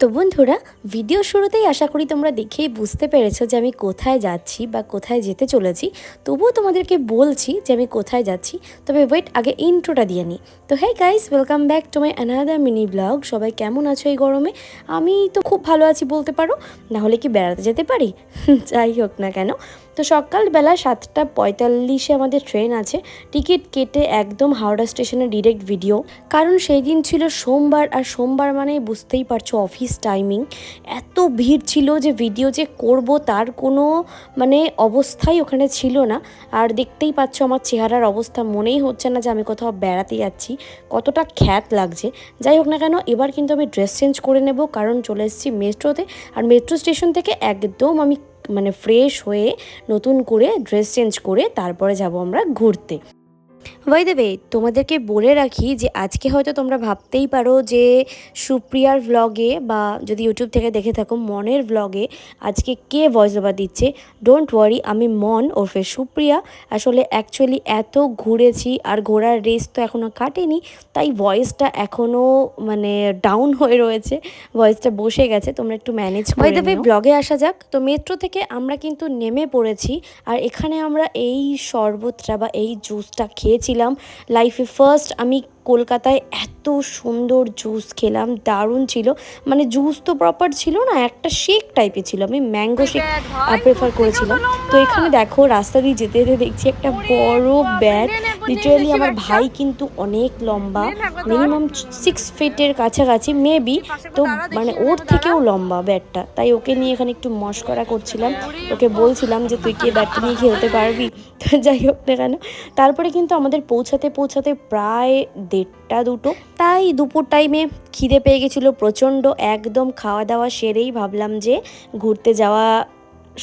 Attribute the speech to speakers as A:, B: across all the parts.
A: তো বন্ধুরা ভিডিও শুরুতেই আশা করি তোমরা দেখেই বুঝতে পেরেছ যে আমি কোথায় যাচ্ছি বা কোথায় যেতে চলেছি। তবুও তোমাদেরকে বলছি যে আমি কোথায় যাচ্ছি, তবে ওয়েট আগে ইন্ট্রোটা দিয়ে নিই তো হ্যাঁ guys welcome back to my another mini blog সবাই কেমন আছো এই গরমে? আমি তো খুব ভালো আছি বলতে পারো নাহলে কি বেড়াতে যেতে পারি? যাই হোক না কেন। তো সকালবেলা সাতটা পঁয়তাল্লিশে আমাদের ট্রেন আছে। টিকিট কেটে একদম হাওড়া স্টেশনে ডিরেক্ট ভিডিও কারণ সেই দিন ছিল সোমবার, আর সোমবার মানে বুঝতেই পারছ অফিস টাইমিং এত ভিড় ছিল যে ভিডিও যে করব তার কোনো মানে অবস্থাই ওখানে ছিল না। আর দেখতেই পাচ্ছ আমার চেহারার অবস্থা, মনেই হচ্ছে না যে আমি কোথাও বেড়াতে যাচ্ছি। কতটা খ্যাত লাগছে। যাই হোক না কেন, এবার কিন্তু আমি ড্রেস চেঞ্জ করে নেব, কারণ চলে এসেছি মেট্রোতে। আর মেট্রো স্টেশন থেকে একদম আমি মানে ফ্রেশ হয়ে নতুন করে ড্রেস চেঞ্জ করে তারপরে যাব আমরা ঘুরতে। ওয়াই দেবে তোমাদেরকে বলে রাখি যে আজকে হয়তো তোমরা ভাবতেই পারো যে সুপ্রিয়ার ভ্লগে বা যদি ইউটিউব থেকে দেখে থাকো মনের ভ্লগে আজকে কে ভয়েস ওভার দিচ্ছে ডোন্ট ওয়ারি আমি মন ওরফে সুপ্রিয়া। আসলে অ্যাকচুয়ালি এত ঘুরেছি আর ঘোরার রেস তো এখনও কাটেনি তাই ভয়েসটা এখনও মানে ডাউন হয়ে রয়েছে ভয়েসটা বসে গেছে তোমরা একটু ম্যানেজ করে দেবে ব্লগে আসা যাক তো মেট্রো থেকে আমরা কিন্তু নেমে পড়েছি আর এখানে আমরা এই শরবতটা বা এই জুসটা খেয়েছিলাম। লাইফে ফার্স্ট আমি কলকাতায় এত সুন্দর জুস খেলাম দারুণ ছিল। মানে জুস তো প্রপার ছিল না একটা শেক টাইপের ছিল। আমি ম্যাঙ্গো শেক প্রেফার করেছিলাম। তো এখানে দেখো রাস্তা দিয়ে যেতে যেতে দেখছি একটা বড় ব্যাগ লিটারালি আমার ভাই কিন্তু অনেক লম্বা। মিনিমাম সিক্স ফিটের কাছাকাছি মেবি তো মানে ওর থেকেও লম্বা ব্যাটটা। তাই ওকে নিয়ে এখানে একটু মস্করা করছিলাম। ওকে বলছিলাম যে তুই কি ব্যাটটা নিয়ে খেলতে পারবি? তো যাই হোক না কেন। তারপরে কিন্তু আমাদের পৌঁছাতে পৌঁছাতে প্রায় দেড়টা দুটো তাই দুপুর টাইমে খিদে পেয়ে গেছিল প্রচণ্ড, একদম খাওয়া দাওয়া সেরেই ভাবলাম যে ঘুরতে যাওয়া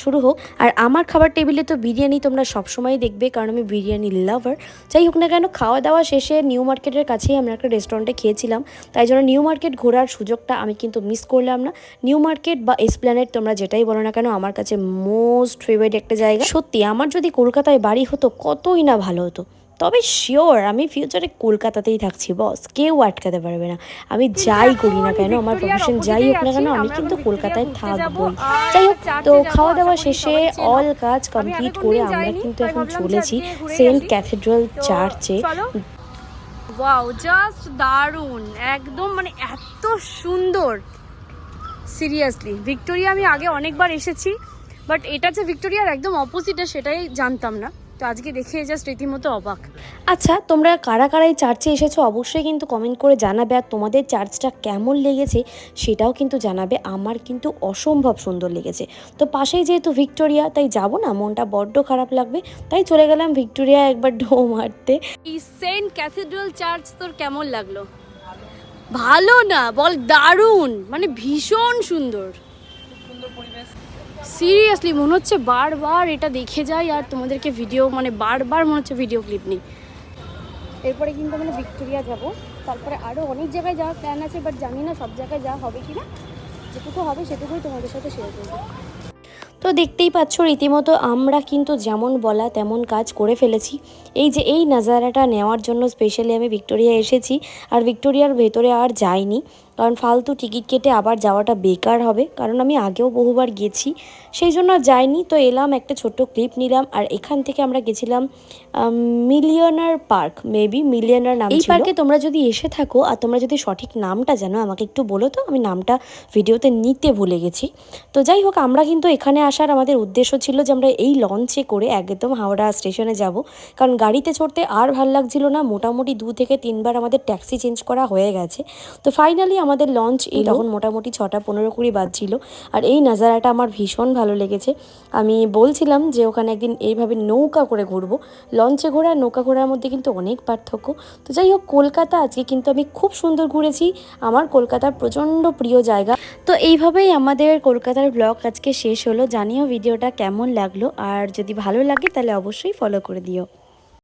A: শুরু হোক। আর আমার খাবার টেবিলে তো বিরিয়ানি তোমরা সবসময় দেখবে, কারণ আমি বিরিয়ানি লাভার যাই হোক না কেন, খাওয়া দাওয়া শেষে নিউ মার্কেটের কাছেই আমরা একটা রেস্টুরেন্টে খেয়েছিলাম। তাই জন্য নিউ মার্কেট ঘোরার সুযোগটা আমি কিন্তু মিস করলাম না। নিউ মার্কেট বা এসপ্ল্যানেট তোমরা যেটাই বলো না কেন, আমার কাছে মোস্ট ফেভারিট একটা জায়গা। সত্যি, আমার যদি কলকাতায় বাড়ি হতো, কতই না ভালো হতো। তবে শিওর আমি ফিউচারে কলকাতাতেই থাকছি বস কেউ আটকাতে পারবে না। আমি যাই করি না কেন আমার প্রফেশন যাই হোক না কেন আমি কিন্তু কলকাতায় থাকবই যাই হোক তো খাওয়া দাওয়া শেষে অল কাজ কমপ্লিট করে আমরা কিন্তু এখন চলেছি সেন্ট ক্যাথেড্রাল চার্চে
B: ওয়াও জাস্ট দারুণ একদম মানে এত সুন্দর। সিরিয়াসলি ভিক্টোরিয়া আমি আগে অনেকবার এসেছি বাট এটা যে ভিক্টোরিয়ার একদম অপোজিটে সেটাই জানতাম না। তো আজকে দেখে জাস্ট রীতিমতো অবাক।
A: আচ্ছা তোমরা কারা কারা এই চার্চে এসেছ অবশ্যই কিন্তু কমেন্ট করে জানাবে আর তোমাদের চার্চটা কেমন লেগেছে সেটাও কিন্তু জানাবে। আমার কিন্তু অসম্ভব সুন্দর লেগেছে। তো পাশেই যেহেতু ভিক্টোরিয়া তাই যাব না? মনটা বড্ড খারাপ লাগবে। তাই চলে গেলাম ভিক্টোরিয়া একবার ঢো মারতে।
B: এই সেন্ট ক্যাথেড্রাল চার্চ তোর কেমন লাগল? ভালো না বল দারুণ মানে ভীষণ সুন্দর। সিরিয়াসলি মনে হচ্ছে বারবার এটা দেখে যাই আর তোমাদেরকে ভিডিও মানে বারবার মনে হচ্ছে ভিডিও ক্লিপ নিই। এরপরে কিন্তু আমরা ভিক্টোরিয়া যাব। তারপরে আরও অনেক জায়গায় যাওয়ার প্ল্যান আছে বাট জানি না সব জায়গায় যাওয়া হবে কি না যেটুকু হবে সেটুকুই তোমাদের সাথে শেয়ার করব।
A: তো দেখতেই পাচ্ছ, রীতিমতো আমরা কিন্তু যেমন বলা তেমন কাজ করে ফেলেছি। এই যে এই নাজারাটা নেওয়ার জন্য স্পেশালি আমি ভিক্টোরিয়া এসেছি, আর ভিক্টোরিয়ার ভেতরে আর যাইনি। কারণ ফালতু টিকিট কেটে আবার যাওয়াটা বেকার হবে। কারণ আমি আগেও বহুবার গেছি সেই জন্য যাইনি। তো এলাম একটা ছোট্ট ক্লিপ নিলাম আর এখান থেকে আমরা গেছিলাম মিলিয়নার পার্ক মেবি মিলিয়নার নাম এই পার্কে তোমরা যদি এসে থাকো আর তোমরা যদি সঠিক নামটা জানো আমাকে একটু বলো তো আমি নামটা ভিডিওতে নিতে ভুলে গেছি। তো যাই হোক আমরা কিন্তু এখানে আসার আমাদের উদ্দেশ্য ছিল যে আমরা এই লঞ্চে করে একদম হাওড়া স্টেশনে যাব। কারণ গাড়িতে চড়তে আর ভালো লাগছিল না মোটামুটি দু থেকে তিনবার আমাদের ট্যাক্সি চেঞ্জ করা হয়ে গেছে। তো ফাইনালি আমাদের লঞ্চ এই তখন মোটামুটি ছটা পনেরো কুড়ি বাজছিল। আর এই নাজারাটা আমার ভীষণ ভালো লেগেছে। আমি বলছিলাম যে ওখানে একদিন এইভাবে নৌকা করে ঘুরবো। লঞ্চে ঘোরা নৌকা ঘোরার মধ্যে কিন্তু অনেক পার্থক্য। তো যাই হোক কলকাতা আজকে কিন্তু আমি খুব সুন্দর ঘুরেছি। আমার কলকাতার প্রচণ্ড প্রিয় জায়গা। তো এইভাবেই আমাদের কলকাতার ব্লগ আজকে শেষ হলো। জানিও ভিডিওটা কেমন লাগল। আর যদি ভালো লাগে তাহলে অবশ্যই ফলো করে দিও।